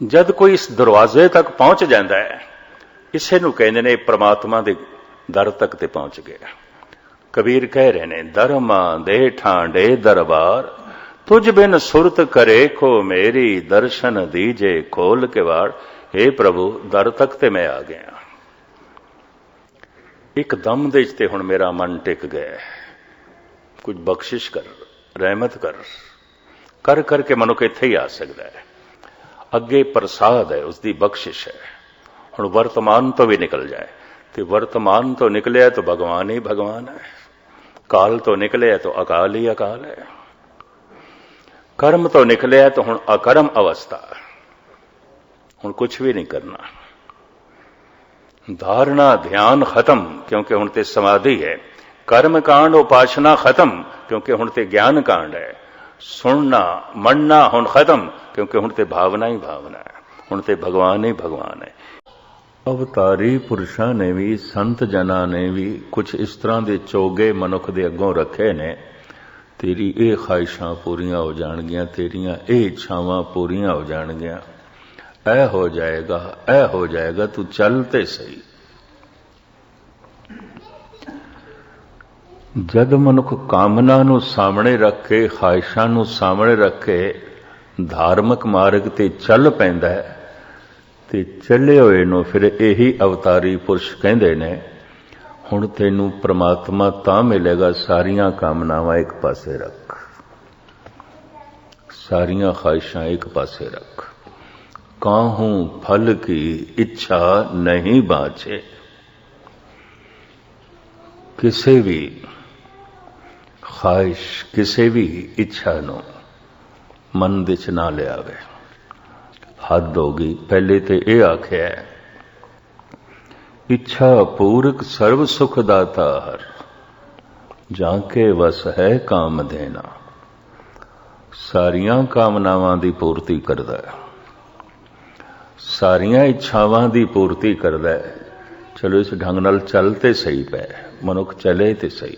ਜਦ ਕੋਈ ਇਸ ਦਰਵਾਜ਼ੇ ਤੱਕ ਪਹੁੰਚ ਜਾਂਦਾ ਹੈ ਇਸੇ ਨੂੰ ਕਹਿੰਦੇ ਨੇ ਪ੍ਰਮਾਤਮਾ ਦੇ ਦਰ ਤੱਕ ਤੇ ਪਹੁੰਚ ਗਿਆ। ਕਬੀਰ ਕਹਿ ਰਹੇ ਨੇ ਦਰਮਾ ਦੇ ਠਾਂਡੇ ਦਰਬਾਰ, ਤੁਝ ਬਿਨ ਸੁਰਤ ਕਰੇ ਕੋ ਮੇਰੀ, ਦਰਸ਼ਨ ਦੀਜੇ ਖੋਲ ਕੇ ਵਾੜ हे ਪ੍ਰਭੂ, ਦਰ ਤੱਕ ਤੇ ਮੈਂ ਆ ਗਿਆ। ਇੱਕ ਦਮ ਦੇ ਵਿੱਚ ਤੇ ਹੁਣ ਮੇਰਾ ਮਨ ਟਿਕ ਗਿਆ ਕੁਝ ਬਖਸ਼ਿਸ਼ ਕਰ, ਰਹਿਮਤ ਕਰ ਕਰ ਕਰਕੇ ਮਨੁੱਖ ਇੱਥੇ ਹੀ ਆ ਸਕਦਾ ਹੈ। ਅੱਗੇ ਪ੍ਰਸਾਦ ਹੈ ਉਸ ਦੀ ਬਖਸ਼ਿਸ਼ ਹੈ। ਹੁਣ ਵਰਤਮਾਨ ਤੋਂ ਵੀ ਨਿਕਲ ਜਾਏ। ਤੇ ਵਰਤਮਾਨ ਤੋਂ ਨਿਕਲਿਆ ਤਾਂ ਭਗਵਾਨ ਹੀ ਭਗਵਾਨ ਹੈ। ਕਾਲ ਤੋਂ ਨਿਕਲਿਆ ਤਾਂ ਅਕਾਲ ਹੀ ਅਕਾਲ ਹੈ। ਕਰਮ ਤੋਂ ਨਿਕਲਿਆ ਤਾਂ ਹੁਣ ਅਕਰਮ ਅਵਸਥਾ। ਹੈ। ਹੁਣ ਕੁਝ ਵੀ ਨਹੀਂ ਕਰਨਾ। ਧਾਰਨਾ, ਧਿਆਨ ਖਤਮ, ਕਿਉਂਕਿ ਹੁਣ ਤੇ ਸਮਾਧੀ ਹੈ। ਕਰਮ ਕਾਂਡ, ਉਪਾਸ਼ਨਾ ਖਤਮ, ਕਿਉਂਕਿ ਹੁਣ ਤੇ ਗਿਆਨ ਕਾਂਡ ਹੈ। ਸੁਣਨਾ, ਮੰਨਣਾ ਹੁਣ ਖਤਮ, ਕਿਉਂਕਿ ਹੁਣ ਤੇ ਭਾਵਨਾ ਹੀ ਭਾਵਨਾ ਹੈ। ਹੁਣ ਤੇ ਭਗਵਾਨ ਹੀ ਭਗਵਾਨ ਹੈ। ਅਵਤਾਰੀ ਪੁਰਸ਼ਾਂ ਨੇ ਵੀ, ਸੰਤ ਜਨਾਂ ਨੇ ਵੀ ਕੁਝ ਇਸ ਤਰ੍ਹਾਂ ਦੇ ਚੋਗੇ ਮਨੁੱਖ ਦੇ ਅੱਗੋਂ ਰੱਖੇ ਨੇ। ਤੇਰੀ ਇਹ ਖਾਹਿਸ਼ਾਂ ਪੂਰੀਆਂ ਹੋ ਜਾਣਗੀਆਂ, ਤੇਰੀਆਂ ਇਹ ਇੱਛਾਵਾਂ ਪੂਰੀਆਂ ਹੋ ਜਾਣਗੀਆਂ। ਐ ਹੋ ਜਾਏਗਾ ਐ ਹੋ ਜਾਏਗਾ, ਤੂੰ ਚੱਲ ਤੇ ਸਹੀ। ਜਦ ਮਨੁੱਖ ਕਾਮਨਾ ਨੂੰ ਸਾਹਮਣੇ ਰੱਖ ਕੇ ਖਾਹਿਸ਼ਾਂ ਨੂੰ ਸਾਹਮਣੇ ਰੱਖ ਕੇ ਧਾਰਮਿਕ ਮਾਰਗ ਤੇ ਚੱਲ ਪੈਂਦਾ ਹੈ, ਤੇ ਚੱਲੇ ਹੋਏ ਨੂੰ ਫਿਰ ਇਹੀ ਅਵਤਾਰੀ ਪੁਰਸ਼ ਕਹਿੰਦੇ ਨੇ, ਹੁਣ ਤੈਨੂੰ ਪ੍ਰਮਾਤਮਾ ਤਾਂ ਮਿਲੇਗਾ, ਸਾਰੀਆਂ ਕਾਮਨਾਵਾਂ ਇੱਕ ਪਾਸੇ ਰੱਖ। ਸਾਰੀਆਂ ਖਾਹਿਸ਼ਾਂ ਇੱਕ ਪਾਸੇ ਰੱਖ। ਕਾਹੂ ਫਲ ਕੀ ਇੱਛਾ ਨਹੀਂ ਬਾਚੇ ਕਿਸੇ ਵੀ ਖਾਹਿਸ਼ ਕਿਸੇ ਵੀ ਇੱਛਾ ਨੂੰ ਮਨ ਦੇ ਚ ਨਾ ਲਿਆਵੇ। ਹੱਦ ਹੋ ਗਈ। ਪਹਿਲੇ ਤੇ ਇਹ ਆਖਿਆ, ਇੱਛਾ ਪੂਰਕ ਸਰਬ ਸੁਖ ਦਾਤਾ ਹਰ ਜਾਂ ਕੇ ਵਸ ਹੈ ਕਾਮ ਦੇਣਾ। ਸਾਰੀਆਂ ਕਾਮਨਾਵਾਂ ਦੀ ਪੂਰਤੀ ਕਰਦਾ ਹੈ। ਸਾਰੀਆਂ ਇੱਛਾਵਾਂ ਦੀ ਪੂਰਤੀ ਕਰਦਾ ਹੈ। ਚਲੋ ਇਸ ਢੰਗ ਨਾਲ ਚੱਲ ਤੇ ਸਹੀ ਪੈ। ਮਨੁੱਖ ਚਲੇ ਤੇ ਸਹੀ।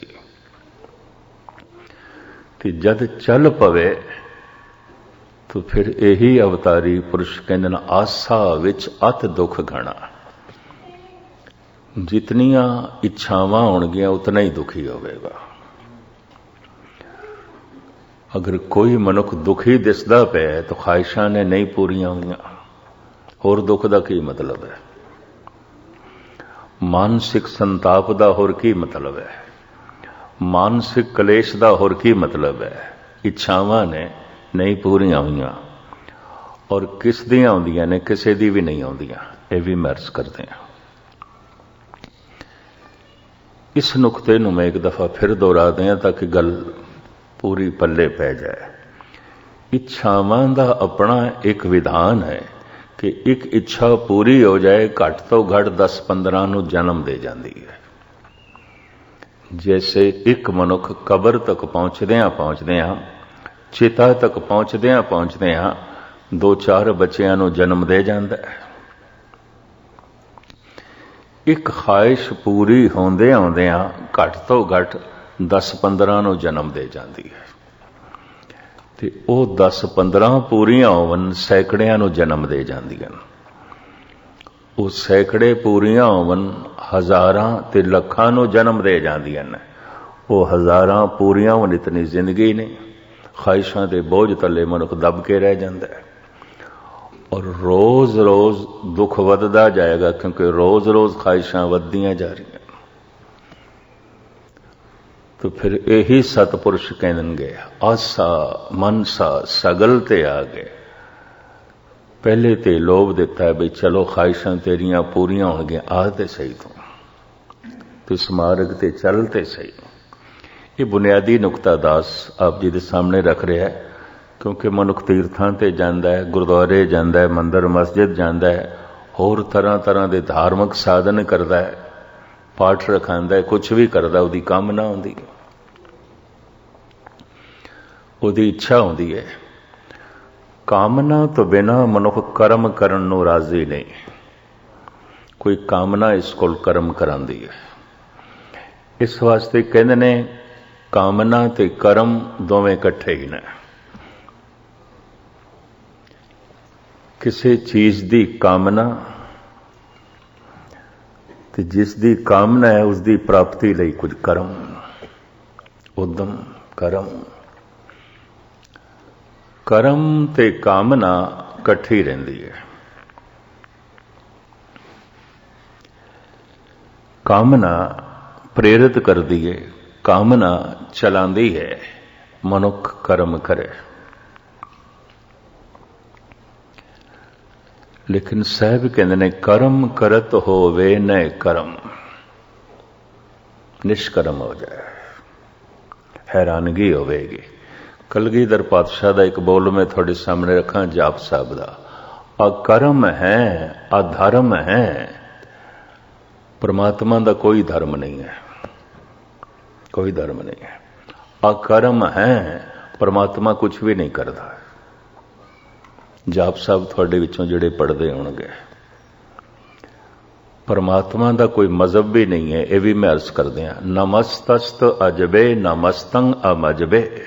ਕਿ ਜਦ ਚੱਲ ਪਵੇ, ਤਾਂ ਫਿਰ ਇਹੀ ਅਵਤਾਰੀ ਪੁਰਸ਼ ਕਹਿੰਦੇ ਨੇ, ਆਸਾ ਵਿੱਚ ਅਤ ਦੁੱਖ ਘਣਾ। ਜਿਤਨੀਆਂ ਇੱਛਾਵਾਂ ਹੋਣਗੀਆਂ, ਉਤਨਾ ਹੀ ਦੁਖੀ ਹੋਵੇਗਾ। ਅਗਰ ਕੋਈ ਮਨੁੱਖ ਦੁਖੀ ਦਿਸਦਾ ਪਿਆ ਤਾਂ ਖਾਹਿਸ਼ਾਂ ਨੇ ਨਹੀਂ ਪੂਰੀਆਂ ਹੋਈਆਂ। ਹੋਰ ਦੁੱਖ ਦਾ ਕੀ ਮਤਲਬ ਹੈ? ਮਾਨਸਿਕ ਸੰਤਾਪ ਦਾ ਹੋਰ ਕੀ ਮਤਲਬ ਹੈ? ਮਾਨਸਿਕ ਕਲੇਸ਼ ਦਾ ਹੋਰ ਕੀ ਮਤਲਬ ਹੈ? ਇੱਛਾਵਾਂ ਨੇ ਨਹੀਂ ਪੂਰੀਆਂ ਹੋਈਆਂ। ਔਰ ਕਿਸ ਦੀਆਂ ਆਉਂਦੀਆਂ ਨੇ, ਕਿਸੇ ਦੀ ਵੀ ਨਹੀਂ ਆਉਂਦੀਆਂ। ਇਹ ਵੀ ਮਰਜ਼ ਕਰਦੇ ਆ ਇਸ ਨੁਕਤੇ ਨੂੰ ਮੈਂ ਇੱਕ ਦਫਾ ਫਿਰ ਦੁਹਰਾ ਦਿਆਂ ਤਾਂ ਕਿ ਗੱਲ ਪੂਰੀ ਪੱਲੇ ਪੈ ਜਾਏ। ਇੱਛਾਵਾਂ ਦਾ ਆਪਣਾ ਇੱਕ ਵਿਧਾਨ ਹੈ ਕਿ ਇੱਕ ਇੱਛਾ ਪੂਰੀ ਹੋ ਜਾਏ, ਘੱਟ ਤੋਂ ਘੱਟ 10-15 ਨੂੰ ਜਨਮ ਦੇ ਜਾਂਦੀ ਹੈ। ਜੈਸੇ ਇੱਕ ਮਨੁੱਖ ਕਬਰ ਤੱਕ ਪਹੁੰਚਦਿਆਂ ਪਹੁੰਚਦਿਆਂ ਚਿਤਾ ਤੱਕ ਪਹੁੰਚਦਿਆਂ ਪਹੁੰਚਦਿਆਂ ਦੋ ਚਾਰ ਬੱਚਿਆਂ ਨੂੰ ਜਨਮ ਦੇ ਜਾਂਦਾ ਹੈ ਇੱਕ ਖਾਹਿਸ਼ ਪੂਰੀ ਹੁੰਦੇ ਆਉਂਦਿਆਂ ਘੱਟ ਤੋਂ ਘੱਟ 10-15 ਨੂੰ ਜਨਮ ਦੇ ਜਾਂਦੀ ਹੈ ਤੇ ਉਹ 10-15 ਪੂਰੀਆਂ ਹੋਵਨ ਸੈਂਕੜਿਆਂ ਨੂੰ ਜਨਮ ਦੇ ਜਾਂਦੀਆਂ ਉਹ ਸੈਂਕੜੇ ਪੂਰੀਆਂ ਹੋਵਨ ਹਜ਼ਾਰਾਂ ਤੇ ਲੱਖਾਂ ਨੂੰ ਜਨਮ ਦੇ ਜਾਂਦੀਆਂ ਨੇ ਉਹ ਹਜ਼ਾਰਾਂ ਪੂਰੀਆਂ ਹੋਣ ਇਤਨੀ ਜ਼ਿੰਦਗੀ ਨਹੀਂ ਖਾਹਿਸ਼ਾਂ ਦੇ ਬੋਝ ਥੱਲੇ ਮਨੁੱਖ ਦਬ ਕੇ ਰਹਿ ਜਾਂਦਾ ਹੈ ਔਰ ਰੋਜ਼-ਰੋਜ਼ ਦੁੱਖ ਵੱਧਦਾ ਜਾਏਗਾ ਕਿਉਂਕਿ ਰੋਜ਼-ਰੋਜ਼ ਖਾਹਿਸ਼ਾਂ ਵੱਧਦੀਆਂ ਜਾ ਰਹੀਆਂ ਤਾਂ ਫਿਰ ਇਹੀ ਸਤਪੁਰਸ਼ ਕਹਿਣਗੇ ਆਸਾ ਮਨਸਾ ਸਗਲ ਤੇ ਆ ਗਏ ਪਹਿਲੇ ਤੇ ਲੋਭ ਦਿੱਤਾ ਹੈ ਵੀ ਚਲੋ ਖਾਹਿਸ਼ਾਂ ਤੇਰੀਆਂ ਪੂਰੀਆਂ ਹੋਣਗੀਆਂ ਆਹ ਤੇ ਸਹੀ ਤੂੰ ਤੇ ਸਮਾਰਗ ਤੇ ਚੱਲ ਤੇ ਸਹੀ। ਇਹ ਬੁਨਿਆਦੀ ਨੁਕਤਾ ਦਾਸ ਆਪ ਜੀ ਦੇ ਸਾਹਮਣੇ ਰੱਖ ਰਿਹਾ ਹੈ, ਕਿਉਂਕਿ ਮਨੁੱਖ ਤੀਰਥਾਂ ਤੇ ਜਾਂਦਾ ਹੈ, ਗੁਰਦੁਆਰੇ ਜਾਂਦਾ ਹੈ, ਮੰਦਰ, ਮਸਜਿਦ ਜਾਂਦਾ ਹੈ, ਹੋਰ ਤਰ੍ਹਾਂ ਤਰ੍ਹਾਂ ਦੇ ਧਾਰਮਿਕ ਸਾਧਨ ਕਰਦਾ ਹੈ, ਪਾਠ ਰਖਾਂਦਾ ਹੈ ਕੁਝ ਵੀ ਕਰਦਾ, ਉਹਦੀ ਕਾਮਨਾ ਹੁੰਦੀ। ਹੈ ਉਹਦੀ ਇੱਛਾ ਹੁੰਦੀ ਹੈ। ਕਾਮਨਾ ਤੋਂ ਬਿਨਾ ਮਨੁੱਖ ਕਰਮ ਕਰਨ ਨੂੰ ਰਾਜ਼ੀ ਨਹੀਂ। ਕੋਈ ਕਾਮਨਾ ਇਸ ਕੋਲ ਕਰਮ ਕਰਾਂਦੀ ਹੈ। ਇਸ ਵਾਸਤੇ ਕਹਿੰਦੇ ਨੇ, ਕਾਮਨਾ ਤੇ ਕਰਮ ਦੋਵੇਂ ਇਕੱਠੇ ਹੀ ਨੇ। ਕਿਸੇ ਚੀਜ਼ ਦੀ ਕਾਮਨਾ ਤੇ ਜਿਸ ਦੀ ਕਾਮਨਾ ਹੈ, ਉਸ ਦੀ ਪ੍ਰਾਪਤੀ ਲਈ ਕੁਝ ਕਰਮ। ਉਦਮ, ਕਰਮ। ਕਰਮ ਤੇ ਕਾਮਨਾ ਇਕੱਠੀ ਰਹਿੰਦੀ ਹੈ। ਕਾਮਨਾ ਪ੍ਰੇਰਿਤ ਕਰਦੀ ਹੈ ਕਾਮਨਾ ਚਲਾਉਂਦੀ ਹੈ ਮਨੁੱਖ ਕਰਮ ਕਰੇ। ਲੇਕਿਨ ਸਾਹਿਬ ਕਹਿੰਦੇ ਨੇ, ਕਰਮ ਕਰਤ ਹੋਵੇ ਨਾ ਕਰਮ, ਨਿਸ਼ਕਰਮ ਹੋ ਜਾਏ, ਹੈਰਾਨਗੀ ਹੋਵੇਗੀ। ਕਲਗੀਧਰ ਪਾਤਸ਼ਾਹ ਦਾ ਇੱਕ ਬੋਲ ਮੈਂ ਤੁਹਾਡੇ ਸਾਹਮਣੇ ਰੱਖਾਂ, ਜਾਪ ਸਾਹਿਬ ਦਾ। ਆ ਕਰਮ ਹੈ ਆ ਧਰਮ ਹੈ, ਪਰਮਾਤਮਾ ਦਾ ਕੋਈ ਧਰਮ ਨਹੀਂ ਹੈ। ਕੋਈ ਧਰਮ ਨਹੀਂ ਹੈ। ਅਕਰਮ ਹੈ, ਪਰਮਾਤਮਾ ਕੁਝ ਵੀ ਨਹੀਂ ਕਰਦਾ। ਜਾਪ ਸਾਹਿਬ ਤੁਹਾਡੇ ਵਿੱਚੋਂ ਜਿਹੜੇ ਪੜਦੇ ਹੋਣਗੇ। ਪਰਮਾਤਮਾ ਦਾ ਕੋਈ ਮਜ਼ਹਬ ਵੀ ਨਹੀਂ ਹੈ, ਇਹ ਵੀ ਮੈਂ ਅਰਜ਼ ਕਰਦੇ ਹਾਂ। ਨਮਸਤਸਤ ਅਜਬੇ, ਨਮਸਤੰ ਅਮਜਬੇ।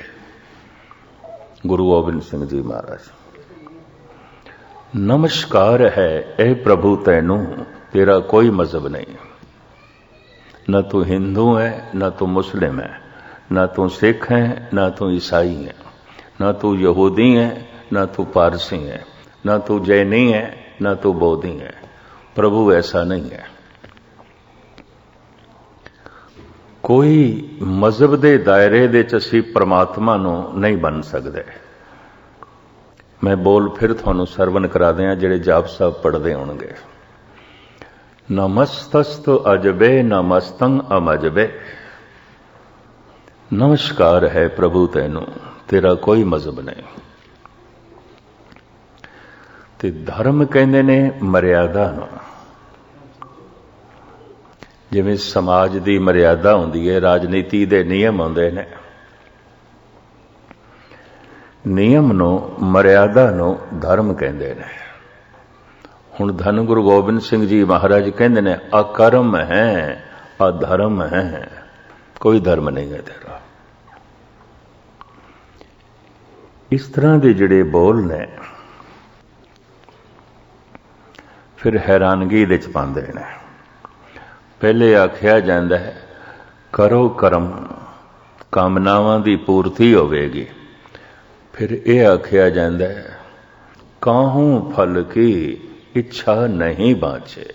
ਗੁਰੂ ਗੋਬਿੰਦ ਸਿੰਘ ਜੀ ਮਹਾਰਾਜ। ਨਮਸਕਾਰ ਹੈ, ਇਹ ਪ੍ਰਭੂ ਤੈਨੂੰ, ਤੇਰਾ ਕੋਈ ਮਜ਼ਹਬ ਨਹੀਂ। ਨਾ ਤੂੰ ਹਿੰਦੂ ਹੈ, ਨਾ ਤੂੰ ਮੁਸਲਿਮ ਹੈ, ਨਾ ਤੂੰ ਸਿੱਖ ਹੈ, ਨਾ ਤੂੰ ਈਸਾਈ ਹੈ, ਨਾ ਤੂੰ ਯਹੂਦੀ ਹੈ, ਨਾ ਤੂੰ ਪਾਰਸੀ ਹੈ, ਨਾ ਤੂੰ ਜੈਨੀ ਹੈ, ਨਾ ਤੂੰ ਬੋਧੀ ਹੈ। ਪ੍ਰਭੂ ਐਸਾ ਨਹੀਂ ਹੈ। ਕੋਈ ਮਜ਼ਹਬ ਦੇ ਦਾਇਰੇ ਦੇ ਚ ਅਸੀਂ ਪ੍ਰਮਾਤਮਾ ਨੂੰ ਨਹੀਂ ਬਣ ਸਕਦੇ। ਮੈਂ ਬੋਲ ਫਿਰ ਤੁਹਾਨੂੰ ਸਰਵਨ ਕਰਾ ਦਿਆਂ ਜਿਹੜੇ ਜਾਪ ਸਾਹਿਬ ਪੜਦੇ ਹੋਣਗੇ। ਨਮਸਤਸਤ ਅਜਬੇ ਨਮਸਤੰ ਅਮਜਬੇ ਨਮਸਕਾਰ ਹੈ ਪ੍ਰਭੂ ਤੈਨੂੰ ਤੇਰਾ ਕੋਈ ਮਜ਼ਹਬ ਨਹੀਂ ਤੇ ਧਰਮ ਕਹਿੰਦੇ ਨੇ ਮਰਿਆਦਾ ਨੂੰ ਜਿਵੇਂ ਸਮਾਜ ਦੀ ਮਰਿਆਦਾ ਹੁੰਦੀ ਹੈ ਰਾਜਨੀਤੀ ਦੇ ਨਿਯਮ ਹੁੰਦੇ ਨੇ ਨਿਯਮ ਨੂੰ ਮਰਿਆਦਾ ਨੂੰ ਧਰਮ ਕਹਿੰਦੇ ਨੇ ਹੁਣ ਧੰਨ ਗੁਰੂ ਗੋਬਿੰਦ ਸਿੰਘ ਜੀ ਮਹਾਰਾਜ ਕਹਿੰਦੇ ਨੇ, ਅਕਰਮ ਹੈ, ਅਧਰਮ ਹੈ। ਕੋਈ ਧਰਮ ਨਹੀਂ ਹੈ ਤੇਰਾ। ਇਸ ਤਰ੍ਹਾਂ ਦੇ ਜਿਹੜੇ ਬੋਲ ਨੇ, ਫਿਰ ਹੈਰਾਨਗੀ ਦੇ ਚ ਪਾਉਂਦੇ ਨੇ। ਪਹਿਲੇ ਆਖਿਆ ਜਾਂਦਾ ਹੈ, ਕਰੋ ਕਰਮ, ਕਾਮਨਾਵਾਂ ਦੀ ਪੂਰਤੀ ਹੋਵੇਗੀ। ਫਿਰ ਇਹ ਆਖਿਆ ਜਾਂਦਾ ਹੈ, ਕਾਹੂ ਫਲ ਕੀ ਇੱਛਾ ਨਹੀਂ ਬਾਚੇ।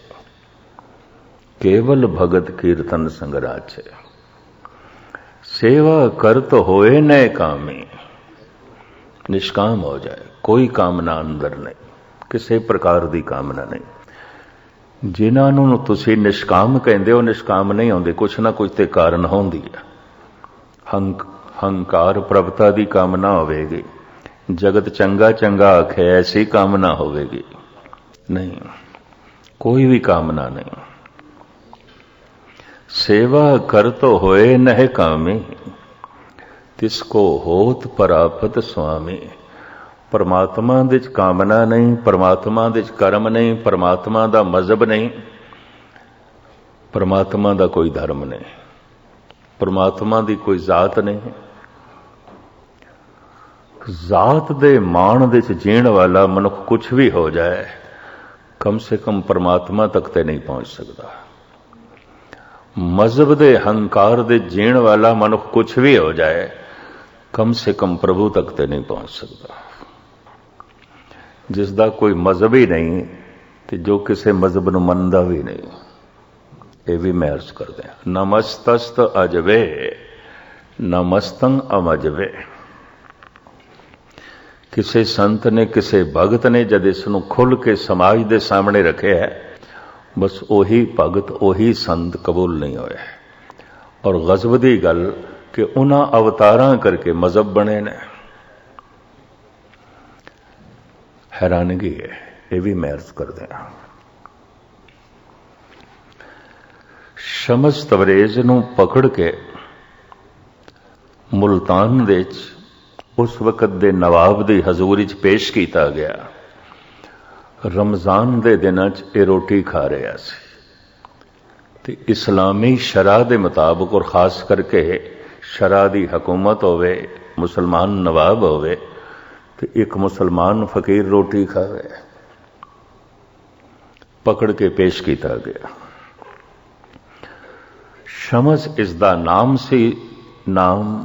ਕੇਵਲ ਭਗਤ ਕੀਰਤਨ ਸੰਗਰਾਚੇ ਸੇਵਾ ਕਰਤ ਹੋਏ ਨੈ ਕਾਮੀ। ਨਿਸ਼ਕਾਮ ਹੋ ਜਾਏ, ਕੋਈ ਕਾਮਨਾ ਅੰਦਰ ਨਹੀਂ, ਕਿਸੇ ਪ੍ਰਕਾਰ ਦੀ ਕਾਮਨਾ ਨਹੀਂ। ਜਿਨ੍ਹਾਂ ਨੂੰ ਤੁਸੀਂ ਨਿਸ਼ਕਾਮ ਕਹਿੰਦੇ ਹੋ, ਨਿਸ਼ਕਾਮ ਨਹੀਂ ਹੁੰਦੇ ਕੁਛ ਨਾ ਕੁਛ ਤੇ ਕਾਰਨ ਹੁੰਦੀ ਹੈ ਹੰਕ, ਹੰਕਾਰ ਪ੍ਰਭਤਾ ਦੀ ਕਾਮਨਾ ਹੋਵੇਗੀ। ਜਗਤ ਚੰਗਾ ਚੰਗਾ ਆਖੇ, ਐਸੀ ਕਾਮਨਾ ਹੋਵੇਗੀ। ਨਹੀਂ, ਕੋਈ ਵੀ ਕਾਮਨਾ ਨਹੀਂ। ਸੇਵਾ ਕਰਤ ਹੋਏ ਨਹਿ ਕਾਮੀ, ਤਿਸ ਕੋ ਹੋਤ ਪ੍ਰਾਪਤ ਸੁਆਮੀ। ਪਰਮਾਤਮਾ ਦੇ ਚ ਕਾਮਨਾ ਨਹੀਂ, ਪਰਮਾਤਮਾ ਦੇ ਚ ਕਰਮ ਨਹੀਂ, ਪਰਮਾਤਮਾ ਦਾ ਮਜ਼ਹਬ ਨਹੀਂ, ਪਰਮਾਤਮਾ ਦਾ ਕੋਈ ਧਰਮ ਨਹੀਂ। ਪਰਮਾਤਮਾ ਦੀ ਕੋਈ ਜ਼ਾਤ ਨਹੀਂ। ਜ਼ਾਤ ਦੇ ਮਾਣ ਦੇ ਚ ਜੀਣ ਵਾਲਾ ਮਨੁੱਖ ਕੁਝ ਵੀ ਹੋ ਜਾਏ। ਕਮ ਸੇ ਕਮ ਪਰਮਾਤਮਾ ਤੱਕ ਤੇ ਨਹੀਂ ਪਹੁੰਚ ਸਕਦਾ। ਮਜ਼ਹਬ ਦੇ ਹੰਕਾਰ ਦੇ ਜੀਣ ਵਾਲਾ ਮਨੁੱਖ ਕੁਝ ਵੀ ਹੋ ਜਾਏ, ਕਮ ਸੇ ਕਮ ਪ੍ਰਭੂ ਤੱਕ ਤੇ ਨਹੀਂ ਪਹੁੰਚ ਸਕਦਾ। ਜਿਸ ਦਾ ਕੋਈ ਮਜ਼ਹਬ ਹੀ ਨਹੀਂ ਤੇ ਜੋ ਕਿਸੇ ਮਜ਼ਹਬ ਨੂੰ ਮੰਨਦਾ ਵੀ ਨਹੀਂ। ਇਹ ਵੀ ਮੈਂ ਅਰਜ਼ ਕਰਦੇ ਹਾਂ। ਨਮਸਤਸਤ ਅਜਵੇ, ਨਮਸਤੰ ਅਮਜਵੇ। ਕਿਸੇ ਸੰਤ ਨੇ, ਕਿਸੇ ਭਗਤ ਨੇ ਜਦ ਇਸ ਨੂੰ ਖੁੱਲ ਕੇ ਸਮਾਜ ਦੇ ਸਾਹਮਣੇ ਰੱਖਿਆ ਹੈ, ਬਸ ਉਹੀ ਭਗਤ, ਉਹੀ ਸੰਤ ਕਬੂਲ ਨਹੀਂ ਹੋਇਆ ਔਰ ਗਜ਼ਬ ਦੀ ਗੱਲ ਕਿ ਉਹਨਾਂ ਅਵਤਾਰਾਂ ਕਰਕੇ ਮਜ਼ਹਬ ਬਣੇ ਨੇ। ਹੈਰਾਨਗੀ ਹੈ, ਇਹ ਵੀ ਮੈਂ ਅਰਜ਼ ਕਰਦੇ ਹਾਂ ਸ਼ਮਸ ਤਵਰੇਜ਼ ਨੂੰ ਪਕੜ ਕੇ ਮੁਲਤਾਨ ਦੇ ਵਿੱਚ ਉਸ ਵਕਤ ਦੇ ਨਵਾਬ ਦੀ ਹਜ਼ੂਰੀ 'ਚ ਪੇਸ਼ ਕੀਤਾ ਗਿਆ ਰਮਜ਼ਾਨ ਦੇ ਦਿਨਾਂ 'ਚ ਇਹ ਰੋਟੀ ਖਾ ਰਿਹਾ ਸੀ ਤੇ ਇਸਲਾਮੀ ਸ਼ਰਾ ਦੇ ਮੁਤਾਬਕ ਔਰ ਖਾਸ ਕਰਕੇ ਸ਼ਰਾ ਦੀ ਹਕੂਮਤ ਹੋਵੇ ਮੁਸਲਮਾਨ ਨਵਾਬ ਹੋਵੇ ਤੇ ਇੱਕ ਮੁਸਲਮਾਨ ਫਕੀਰ ਰੋਟੀ ਖਾਵੇ ਪਕੜ ਕੇ ਪੇਸ਼ ਕੀਤਾ ਗਿਆ ਸ਼ਮਸ ਇਸ ਦਾ ਨਾਮ ਸੀ ਨਾਮ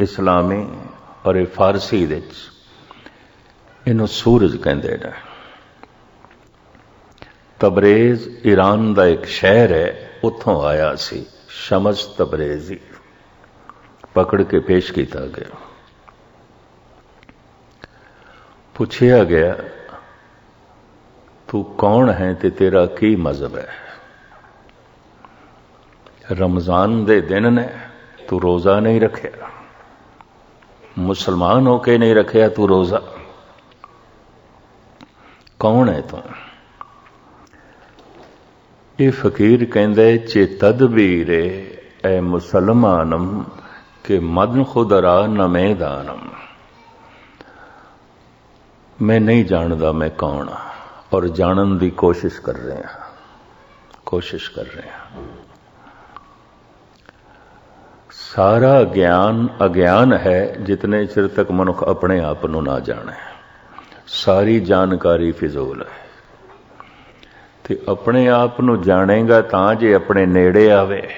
ਇਸਲਾਮੀ ਔਰ ਇਹ ਫਾਰਸੀ ਵਿੱਚ ਇਹਨੂੰ ਸੂਰਜ ਕਹਿੰਦੇ ਨੇ। ਤਬਰੇਜ਼ ਈਰਾਨ ਦਾ ਇੱਕ ਸ਼ਹਿਰ ਹੈ, ਉੱਥੋਂ ਆਇਆ ਸੀ, ਸ਼ਮਸ ਤਬਰੇਜ਼ੀ। ਪਕੜ ਕੇ ਪੇਸ਼ ਕੀਤਾ ਗਿਆ। ਪੁੱਛਿਆ ਗਿਆ, ਤੂੰ ਕੌਣ ਹੈ ਤੇ ਤੇਰਾ ਕੀ ਮਜ਼ਹਬ ਹੈ? ਰਮਜ਼ਾਨ ਦੇ ਦਿਨ ਨੇ, ਤੂੰ ਰੋਜ਼ਾ ਨਹੀਂ ਰੱਖਿਆ। ਮੁਸਲਮਾਨ ਹੋ ਕੇ ਨਹੀਂ ਰੱਖਿਆ ਤੂੰ ਰੋਜ਼ਾ। ਕੌਣ ਹੈ ਤੂੰ? ਇਹ ਫਕੀਰ ਕਹਿੰਦਾ ਚੇ ਤਦਬੀਰੇ ਐ ਮੁਸਲਮਾਨਮ, ਕਿ ਮਦਨ ਖੁਦਰਾ ਨਮੇਦਾਨਮ। ਮੈਂ ਨਹੀਂ ਜਾਣਦਾ ਮੈਂ ਕੌਣ ਆ, ਔਰ ਜਾਣਨ ਦੀ ਕੋਸ਼ਿਸ਼ ਕਰ ਰਹੇ, ਕੋਸ਼ਿਸ਼ ਕਰ ਰਹੇ। ਸਾਰਾ ਗਿਆਨ ਅਗਿਆਨ ਹੈ, ਜਿਤਨੇ ਚਿਰ ਤੱਕ ਮਨੁੱਖ ਆਪਣੇ ਆਪ ਨੂੰ ਨਾ ਜਾਣੇ। ਸਾਰੀ ਜਾਣਕਾਰੀ ਫਿਜ਼ੂਲ ਹੈ। ਤੇ ਆਪਣੇ ਆਪ ਨੂੰ ਜਾਣੇਗਾ ਤਾਂ ਜੇ ਆਪਣੇ ਨੇੜੇ ਆਵੇ।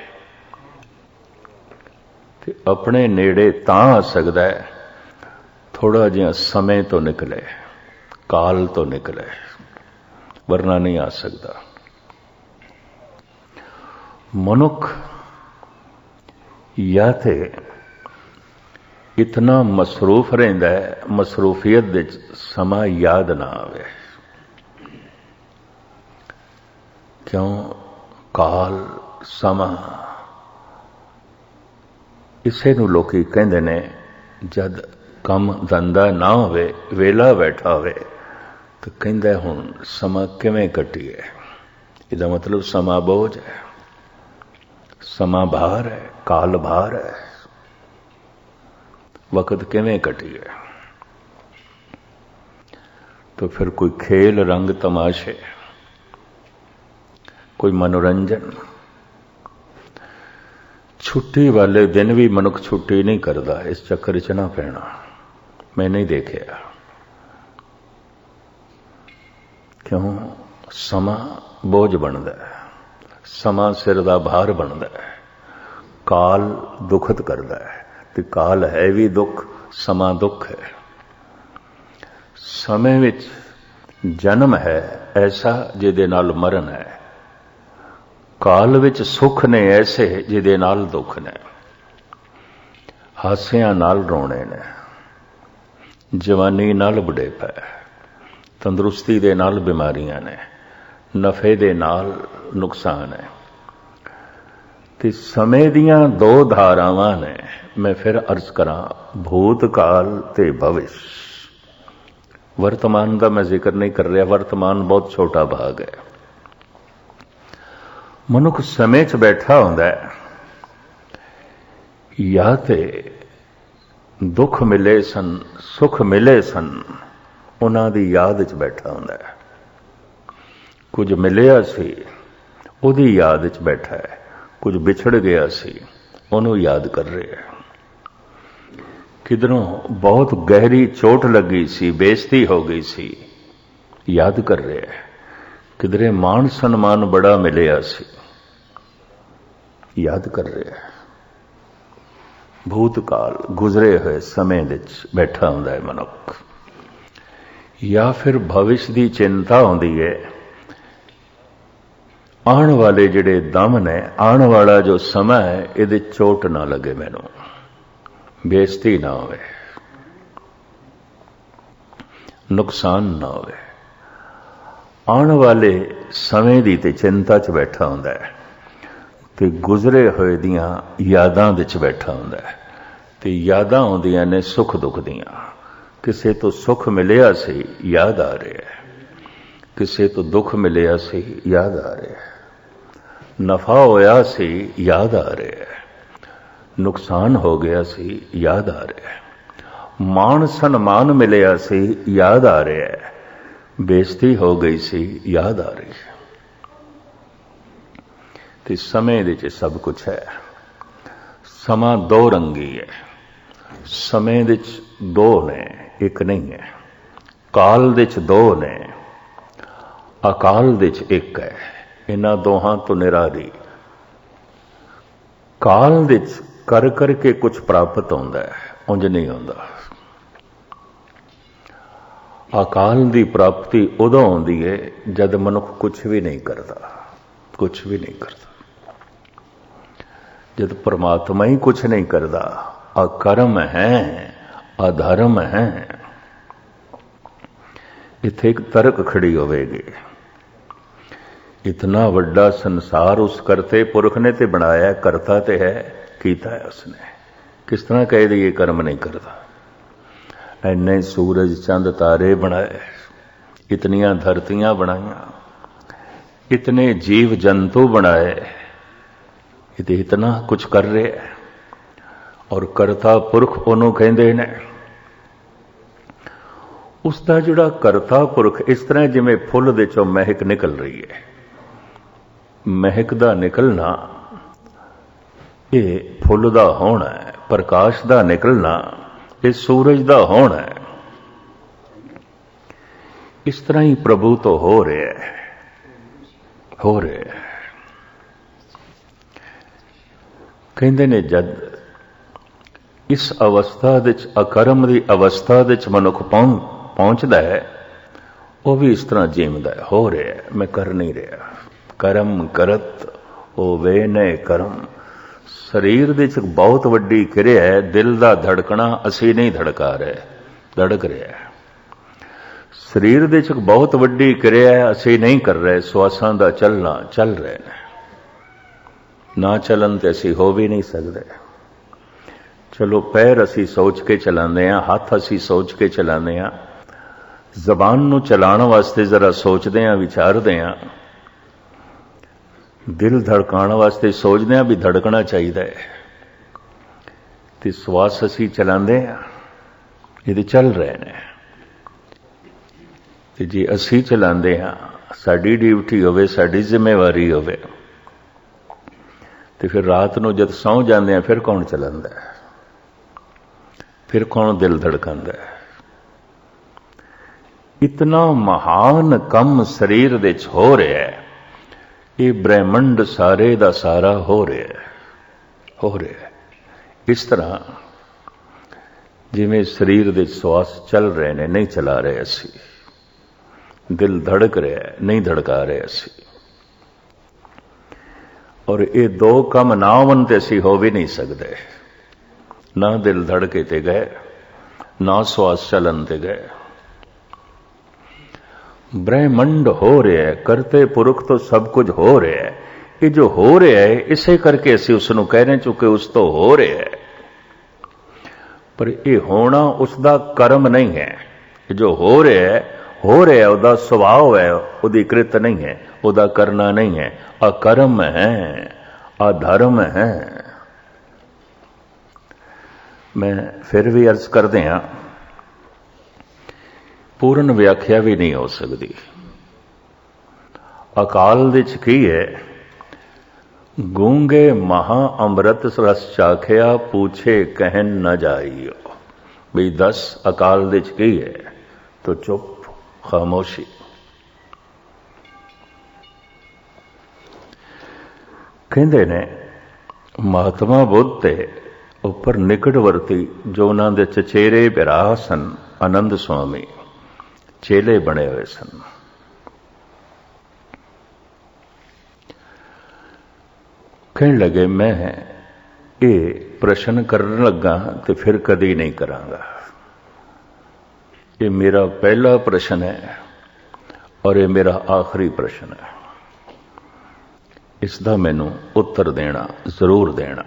ਤੇ ਆਪਣੇ ਨੇੜੇ ਤਾਂ ਆ ਸਕਦਾ ਹੈ। ਥੋੜਾ ਜਿਹਾ ਸਮੇਂ ਤੋਂ ਨਿਕਲੇ, ਕਾਲ ਤੋਂ ਨਿਕਲੇ, ਵਰਨਾ ਨਹੀਂ ਆ ਸਕਦਾ। ਮਨੁੱਖ ਜਾਂ ਤੇ ਇਤਨਾ ਮਸਰੂਫ ਰਹਿੰਦਾ ਹੈ, ਮਸਰੂਫੀਅਤ ਦੇ ਸਮਾਂ ਯਾਦ ਨਾ ਆਵੇ। ਕਿਉਂ? ਕਾਲ, ਸਮਾਂ, ਇਸੇ ਨੂੰ ਲੋਕੀ ਕਹਿੰਦੇ ਨੇ, ਜਦ ਕੰਮ ਧੰਦਾ ਨਾ ਹੋਵੇ ਵੇਲਾ ਬੈਠਾ ਹੋਵੇ, ਤਾਂ ਕਹਿੰਦਾ ਹੁਣ ਸਮਾਂ ਕਿਵੇਂ ਕੱਟੀਏ? ਇਹਦਾ ਮਤਲਬ ਸਮਾਂ ਬੋਝ ਹੈ। ਸਮਾਂ ਭਾਰ ਹੈ। ਕਾਲ ਭਾਰ ਹੈ। ਵਕਤ ਕਿਵੇਂ ਕਟੀ ਹੈ ਤਾਂ ਫਿਰ ਕੋਈ ਖੇਲ ਰੰਗ ਤਮਾਸ਼ੇ, ਕੋਈ ਮਨੋਰੰਜਨ। ਛੁੱਟੀ ਵਾਲੇ ਦਿਨ ਵੀ ਮਨੁੱਖ ਛੁੱਟੀ ਨਹੀਂ ਕਰਦਾ, ਇਸ ਚੱਕਰ 'ਚ ਨਾ ਪੈਣਾ। ਮੈਂ ਨਹੀਂ ਦੇਖਿਆ। ਕਿਉਂ? ਸਮਾਂ ਬੋਝ ਬਣਦਾ ਹੈ। ਸਮਾਂ ਸਿਰ ਦਾ ਭਾਰ ਬਣਦਾ ਹੈ। ਕਾਲ ਦੁਖਤ ਕਰਦਾ ਹੈ ਤੇ ਕਾਲ ਹੈ ਵੀ ਦੁੱਖ, ਸਮਾਂ ਦੁੱਖ ਹੈ। ਸਮੇਂ ਵਿੱਚ ਜਨਮ ਹੈ, ਐਸਾ ਜਿਹਦੇ ਨਾਲ ਮਰਨ ਹੈ। ਕਾਲ ਵਿੱਚ ਸੁੱਖ ਨੇ, ਐਸੇ ਜਿਹਦੇ ਨਾਲ ਦੁੱਖ ਨੇ। ਹਾਸਿਆਂ ਨਾਲ ਰੋਣੇ ਨੇ। ਜਵਾਨੀ ਨਾਲ ਬੁਢੇਪਾ ਤੰਦਰੁਸਤੀ ਦੇ ਨਾਲ ਬਿਮਾਰੀਆਂ ਨੇ। ਨਫੇ ਦੇ ਨਾਲ ਨੁਕਸਾਨ ਹੈ। ਤੇ ਸਮੇਂ ਦੀਆਂ ਦੋ ਧਾਰਾਵਾਂ ਨੇ, ਮੈਂ ਫਿਰ ਅਰਜ਼ ਕਰਾਂ ਭੂਤ ਕਾਲ ਤੇ ਭਵਿਸ਼। ਵਰਤਮਾਨ ਦਾ ਮੈਂ ਜ਼ਿਕਰ ਨਹੀਂ ਕਰ ਰਿਹਾ, ਵਰਤਮਾਨ ਬਹੁਤ ਛੋਟਾ ਭਾਗ ਹੈ। ਮਨੁੱਖ ਸਮੇਂ 'ਚ ਬੈਠਾ ਹੁੰਦਾ ਹੈ, ਜਾਂ ਤੇ ਦੁੱਖ ਮਿਲੇ ਸਨ, ਸੁੱਖ ਮਿਲੇ ਸਨ, ਉਹਨਾਂ ਦੀ ਯਾਦ 'ਚ ਬੈਠਾ ਹੁੰਦਾ ਹੈ। ਕੁਝ ਮਿਲਿਆ ਸੀ, ਉਹਦੀ ਯਾਦ 'ਚ ਬੈਠਾ ਹੈ। ਕੁਝ ਵਿਛੜ ਗਿਆ ਸੀ, ਉਹਨੂੰ ਯਾਦ ਕਰ ਰਿਹਾ ਕਿਧਰੋਂ ਬਹੁਤ ਗਹਿਰੀ ਚੋਟ ਲੱਗੀ ਸੀ, ਬੇਇੱਜ਼ਤੀ ਹੋ ਗਈ ਸੀ, ਯਾਦ ਕਰ ਰਿਹਾ ਕਿਧਰੇ ਮਾਣ ਸਨਮਾਨ ਬੜਾ ਮਿਲਿਆ ਸੀ, ਯਾਦ ਕਰ ਰਿਹਾ ਹੈ। ਭੂਤਕਾਲ ਗੁਜ਼ਰੇ ਹੋਏ ਸਮੇਂ ਵਿੱਚ ਬੈਠਾ ਹੁੰਦਾ ਹੈ ਮਨੁੱਖ। ਜਾਂ ਫਿਰ ਭਵਿਸ਼ ਦੀ ਚਿੰਤਾ ਹੁੰਦੀ ਹੈ ਆਉਣ ਵਾਲੇ ਜਿਹੜੇ ਦਮ ਨੇ ਆਉਣ ਵਾਲਾ ਜੋ ਸਮਾਂ ਹੈ, ਇਹਦੇ ਚੋਟ ਨਾ ਲੱਗੇ ਮੈਨੂੰ। ਬੇਇੱਜ਼ਤੀ ਨਾ ਹੋਵੇ। ਨੁਕਸਾਨ ਨਾ ਹੋਵੇ। ਆਉਣ ਵਾਲੇ ਸਮੇਂ ਦੀ ਤੇ ਚਿੰਤਾ 'ਚ ਬੈਠਾ ਹੁੰਦਾ ਹੈ ਤੇ ਗੁਜ਼ਰੇ ਹੋਏ ਦੀਆਂ ਯਾਦਾਂ ਵਿੱਚ ਬੈਠਾ ਹੁੰਦਾ ਹੈ। ਤੇ ਯਾਦਾਂ ਆਉਂਦੀਆਂ ਨੇ ਸੁੱਖ ਦੁੱਖ ਦੀਆਂ। ਕਿਸੇ ਤੋਂ ਸੁੱਖ ਮਿਲਿਆ ਸੀ, ਯਾਦ ਆ ਰਿਹਾ ਹੈ। ਕਿਸੇ ਤੋਂ ਦੁੱਖ ਮਿਲਿਆ ਸੀ, ਯਾਦ ਆ ਰਿਹਾ ਹੈ। ਨਫਾ ਹੋਇਆ ਸੀ, ਯਾਦ ਆ ਰਿਹਾ ਹੈ। ਨੁਕਸਾਨ ਹੋ ਗਿਆ ਸੀ, ਯਾਦ ਆ ਰਿਹਾ ਹੈ। ਮਾਣ ਸਨਮਾਨ ਮਿਲਿਆ ਸੀ, ਯਾਦ ਆ ਰਿਹਾ ਹੈ। ਬੇਇੱਜ਼ਤੀ ਹੋ ਗਈ ਸੀ, ਯਾਦ ਆ ਰਹੀ ਹੈ। ਤੇ ਸਮੇਂ ਦੇ ਵਿੱਚ ਸਭ ਕੁਝ ਹੈ। ਸਮਾਂ ਦੋ ਰੰਗੀ ਹੈ। ਸਮੇਂ ਵਿੱਚ ਦੋ ਨੇ, ਇੱਕ ਨਹੀਂ ਹੈ। ਕਾਲ ਦੇ ਵਿੱਚ ਦੋ ਨੇ। ਅਕਾਲ ਦੇ ਚ ਇੱਕ ਹੈ। ਇਹਨਾਂ ਦੋਹਾਂ ਤੋਂ ਨਿਰਾਰੀ ਕਾਲ ਵਿੱਚ ਕਰ ਕਰਕੇ ਕੁਝ ਪ੍ਰਾਪਤ ਹੁੰਦਾ ਹੈ, ਉਂਝ ਨਹੀਂ ਹੁੰਦਾ। ਅਕਾਲ ਦੀ ਪ੍ਰਾਪਤੀ ਉਦੋਂ ਆਉਂਦੀ ਹੈ ਜਦ ਮਨੁੱਖ ਕੁਝ ਵੀ ਨਹੀਂ ਕਰਦਾ ਕੁਝ ਵੀ ਨਹੀਂ ਕਰਦਾ। ਜਦ ਪ੍ਰਮਾਤਮਾ ਹੀ ਕੁਝ ਨਹੀਂ ਕਰਦਾ ਅਕਰਮ ਹੈ ਅਧਰਮ ਹੈ। ਇੱਥੇ ਇੱਕ ਤਰਕ ਖੜੀ ਹੋਵੇਗੀ। ਇਤਨਾ ਵੱਡਾ ਸੰਸਾਰ ਉਸ ਕਰਤੇ ਪੁਰਖ ਨੇ ਤੇ ਬਣਾਇਆ ਕਰਤਾ ਤੇ ਹੈ ਕੀਤਾ ਹੈ ਉਸਨੇ ਕਿਸ ਤਰ੍ਹਾਂ ਕਹਿ ਦਈਏ ਕਰਮ ਨਹੀਂ ਕਰਦਾ ਐਨੇ ਸੂਰਜ ਚੰਦ ਤਾਰੇ ਬਣਾਏ ਇਤਨੀਆਂ ਧਰਤੀਆਂ ਬਣਾਈਆਂ ਇਤਨੇ ਜੀਵ ਜੰਤੂ ਬਣਾਏ ਇਹ ਤੇ ਇਤਨਾ ਕੁਝ ਕਰ ਰਿਹਾ ਹੈ ਔਰ ਕਰਤਾ ਪੁਰਖ ਉਹਨੂੰ ਕਹਿੰਦੇ ਨੇ ਉਸ ਦਾ ਜਿਹੜਾ ਕਰਤਾ ਪੁਰਖ ਇਸ ਤਰ੍ਹਾਂ ਜਿਵੇਂ ਫੁੱਲ ਦੇ ਚੋਂ ਮਹਿਕ ਨਿਕਲ ਰਹੀ ਹੈ ਮਹਿਕ ਦਾ ਨਿਕਲਣਾ। ਇਹ ਫੁੱਲ ਦਾ ਹੋਣਾ ਹੈ, ਪ੍ਰਕਾਸ਼ ਦਾ ਨਿਕਲਣਾ, ਇਹ ਸੂਰਜ ਦਾ ਹੋਣਾ ਹੈ। ਇਸ ਤਰ੍ਹਾਂ ਹੀ ਪ੍ਰਭੂ ਤੋਂ ਹੋ ਰਿਹਾ ਹੈ। ਹੋ ਰਿਹਾ ਹੈ। ਕਹਿੰਦੇ ਨੇ, ਜਦ ਇਸ ਅਵਸਥਾ ਵਿੱਚ, ਅਕਰਮ ਦੀ ਅਵਸਥਾ ਵਿੱਚ ਮਨੁੱਖ ਪਹੁੰਚਦਾ ਹੈ, ਉਹ ਵੀ ਇਸ ਤਰ੍ਹਾਂ ਜੀਵਦਾ ਹੋ। ਰਿਹਾ ਮੈਂ ਕਰ ਨਹੀਂ ਰਿਹਾ। ਕਰਮ ਕਰਤ ਹੋਵੇ ਨੇ ਕਰਮ। ਸਰੀਰ ਦੇ ਵਿੱਚ ਬਹੁਤ ਵੱਡੀ ਕਿਰਿਆ ਹੈ, ਦਿਲ ਦਾ ਧੜਕਣਾ ਅਸੀਂ ਨਹੀਂ ਧੜਕਾ ਰਹੇ, ਧੜਕ ਰਿਹਾ ਹੈ। ਸਰੀਰ ਦੇ ਵਿੱਚ ਬਹੁਤ ਵੱਡੀ ਕਿਰਿਆ ਹੈ, ਅਸੀਂ ਨਹੀਂ ਕਰ ਰਹੇ, ਸਵਾਸਾਂ ਦਾ ਚੱਲਣਾ ਚੱਲ ਰਹੇ ਨੇ। ਨਾ ਚੱਲਣ ਤੇ ਅਸੀਂ ਹੋ ਵੀ ਨਹੀਂ ਸਕਦੇ। ਚਲੋ ਪੈਰ ਅਸੀਂ ਸੋਚ ਕੇ ਚਲਾਉਂਦੇ ਆ ਹੱਥ ਅਸੀਂ ਸੋਚ ਕੇ ਚਲਾਉਂਦੇ ਆ ਜ਼ਬਾਨ ਨੂੰ ਚਲਾਉਣ ਵਾਸਤੇ ਜ਼ਰਾ ਸੋਚਦੇ ਆ ਵਿਚਾਰਦੇ ਆ ਦਿਲ ਧੜਕਾਉਣ ਵਾਸਤੇ ਸੋਚਦੇ ਆ ਵੀ ਧੜਕਣਾ ਚਾਹੀਦਾ ਹੈ। ਤੇ ਸਵਾਸ ਅਸੀਂ ਚਲਾਉਂਦੇ ਆ ਇਹਦੇ ਚੱਲ ਰਹੇ ਨੇ। ਤੇ ਜੇ ਅਸੀਂ ਚਲਾਉਂਦੇ ਹਾਂ, ਸਾਡੀ ਡਿਊਟੀ ਹੋਵੇ, ਸਾਡੀ ਜ਼ਿੰਮੇਵਾਰੀ ਹੋਵੇ, ਤੇ ਫਿਰ ਰਾਤ ਨੂੰ ਜਦ ਸੌਂ ਜਾਂਦੇ ਆ ਫਿਰ ਕੌਣ ਚਲਾਉਂਦਾ ਹੈ? ਫਿਰ ਕੌਣ ਦਿਲ ਧੜਕਾਉਂਦਾ ਹੈ? ਇਤਨਾ ਮਹਾਨ ਕੰਮ ਸਰੀਰ ਦੇ ਵਿੱਚ ਹੋ ਰਿਹਾ ਹੈ। ਇਹ ਬ੍ਰਹਿਮੰਡ ਸਾਰੇ ਦਾ ਸਾਰਾ ਹੋ ਰਿਹਾ ਹੈ, ਹੋ ਰਿਹਾ ਹੈ। ਇਸ ਤਰ੍ਹਾਂ ਜਿਵੇਂ ਸਰੀਰ ਦੇ ਸਵਾਸ ਚੱਲ ਰਹੇ ਨੇ, ਨਹੀਂ ਚਲਾ ਰਹੇ ਅਸੀਂ। ਦਿਲ ਧੜਕ ਰਿਹਾ ਹੈ, ਨਹੀਂ ਧੜਕਾ ਰਹੇ ਅਸੀਂ। ਔਰ ਇਹ ਦੋ ਕੰਮ ਨਾ ਹੋਣ ਤੇ ਅਸੀਂ ਹੋ ਵੀ ਨਹੀਂ ਸਕਦੇ। ਨਾ ਦਿਲ ਧੜਕੇ ਤੇ ਗਏ, ਨਾ ਸਵਾਸ ਚੱਲਣ ਤੇ ਗਏ। ਬ੍ਰਹਿਮੰਡ ਹੋ ਰਿਹਾ ਹੈ, ਕਰਤੇ ਪੁਰਖ ਤੋਂ ਸਭ ਕੁਝ ਹੋ ਰਿਹਾ ਹੈ। ਇਹ ਜੋ ਹੋ ਰਿਹਾ ਹੈ, ਇਸੇ ਕਰਕੇ ਅਸੀਂ ਉਸ ਨੂੰ ਕਹਿ ਰਹੇ ਚੁੱਕੇ ਉਸ ਤੋਂ ਹੋ ਰਿਹਾ ਹੈ। ਪਰ ਇਹ ਹੋਣਾ ਉਸ ਦਾ ਕਰਮ ਨਹੀਂ ਹੈ। ਇਹ ਜੋ ਹੋ ਰਿਹਾ ਹੈ, ਹੋ ਰਿਹਾ ਉਹਦਾ ਸੁਭਾਅ ਹੈ, ਉਹਦੀ ਕ੍ਰਿਤ ਨਹੀਂ ਹੈ, ਉਹਦਾ ਕਰਨਾ ਨਹੀਂ ਹੈ। ਆ ਕਰਮ ਹੈ, ਆ ਧਰਮ ਹੈ। ਮੈਂ ਫਿਰ ਵੀ ਅਰਜ਼ ਕਰਦੇ ਹਾਂ ਪੂਰਨ ਵਿਆਖਿਆ ਵੀ ਨਹੀਂ ਹੋ ਸਕਦੀ। ਅਕਾਲ ਦੇ ਚ ਕੀ ਹੈ? ਗੂੰਗੇ ਮਹਾ ਅੰਮ੍ਰਿਤ ਰਸ ਚਾਖਿਆ ਪੁੱਛੇ ਕਹਿਨ ਨਾ ਜਾਈਓ। ਵੀ ਦਸ ਅਕਾਲ ਦੇ ਕੀ ਹੈ? ਤੋ ਚੁੱਪ, ਖਾਮੋਸ਼ੀ। ਕਹਿੰਦੇ ਨੇ, ਮਹਾਤਮਾ ਬੁੱਧ ਤੇ ਉੱਪਰ ਨਿਕਟਵਰਤੀ ਜੋ ਉਹਨਾਂ ਦੇ ਚਚੇਰੇ ਬਿਰਾਹ ਸਨ ਆਨੰਦ ਸੁਆਮੀ ਚੇਲੇ ਬਣੇ ਹੋਏ ਸਨ। ਕਹਿਣ ਲੱਗੇ, ਮੈਂ ਇਹ ਪ੍ਰਸ਼ਨ ਕਰਨ ਲੱਗਾ ਤੇ ਫਿਰ ਕਦੇ ਨਹੀਂ ਕਰਾਂਗਾ। ਇਹ ਮੇਰਾ ਪਹਿਲਾ ਪ੍ਰਸ਼ਨ ਹੈ ਔਰ ਇਹ ਮੇਰਾ ਆਖਰੀ ਪ੍ਰਸ਼ਨ ਹੈ। ਇਸ ਦਾ ਮੈਨੂੰ ਉੱਤਰ ਦੇਣਾ, ਜ਼ਰੂਰ ਦੇਣਾ।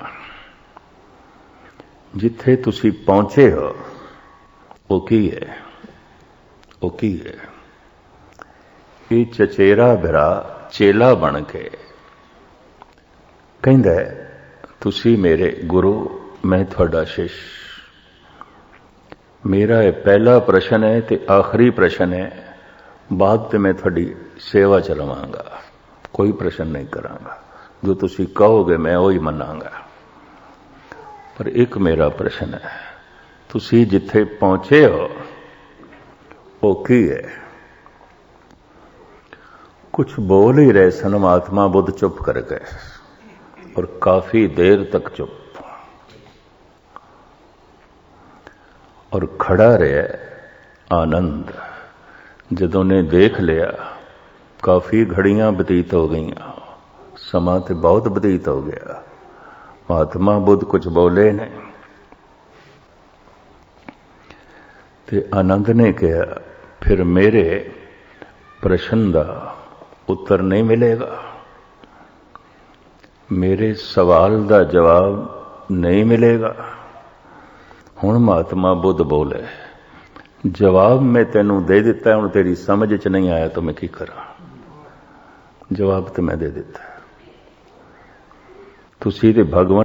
ਜਿੱਥੇ ਤੁਸੀਂ ਪਹੁੰਚੇ ਹੋ, ਉਹ ਕੀ ਹੈ? ਉਹ ਕੀ ਹੈ? ਇਹ ਚਚੇਰਾ ਭਰਾ ਚੇਲਾ ਬਣ ਕੇ ਕਹਿੰਦਾ ਤੁਸੀਂ ਮੇਰੇ ਗੁਰੂ, ਮੈਂ ਤੁਹਾਡਾ ਸ਼ਿਸ਼। ਮੇਰਾ ਇਹ ਪਹਿਲਾ ਪ੍ਰਸ਼ਨ ਹੈ ਤੇ ਆਖਰੀ ਪ੍ਰਸ਼ਨ ਹੈ, ਬਾਅਦ ਤੇ ਮੈਂ ਤੁਹਾਡੀ ਸੇਵਾ ਚ ਰਵਾਂਗਾ। ਕੋਈ ਪ੍ਰਸ਼ਨ ਨਹੀਂ ਕਰਾਂਗਾ। ਜੋ ਤੁਸੀਂ ਕਹੋਗੇ ਮੈਂ ਉਹ ਹੀ ਮੰਨਾਂਗਾ। ਪਰ ਇੱਕ ਮੇਰਾ ਪ੍ਰਸ਼ਨ ਹੈ, ਤੁਸੀਂ ਜਿੱਥੇ ਪਹੁੰਚੇ ਹੋ ਉਹ ਕੀ ਹੈ कुछ बोल ही रहे सन महात्मा बुद्ध चुप कर गए और काफी देर तक चुप और खड़ा रहा आनंद ਜਦੋਂ ਨੇ ਦੇਖ ਲਿਆ ਕਾਫੀ ਘੜੀਆਂ ਬਤੀਤ ਹੋ ਗਈਆਂ ਸਮਾਂ ਤੇ ਬਹੁਤ ਬਤੀਤ ਹੋ ਗਿਆ ਮਹਾਤਮਾ ਬੁੱਧ ਕੁਝ ਬੋਲੇ ਨੇ ਤੇ ਆਨੰਦ ਨੇ ਕਿਹਾ ਫਿਰ ਮੇਰੇ ਪ੍ਰਸ਼ਨ ਦਾ ਉੱਤਰ ਨਹੀਂ ਮਿਲੇਗਾ। ਮੇਰੇ ਸਵਾਲ ਦਾ ਜਵਾਬ ਨਹੀਂ ਮਿਲੇਗਾ। ਹੁਣ ਮਹਾਤਮਾ ਬੁੱਧ ਬੋਲੇ, ਜਵਾਬ ਮੈਂ ਤੈਨੂੰ ਦੇ ਦਿੱਤਾ, ਹੁਣ ਤੇਰੀ ਸਮਝ ਚ ਨਹੀਂ ਆਇਆ ਤਾਂ ਮੈਂ ਕੀ ਕਰਾਂ? ਜਵਾਬ ਤੇ ਮੈਂ ਦੇ ਦਿੱਤਾ। ਤੁਸੀਂ ਤੇ ਭਗਵਾਨ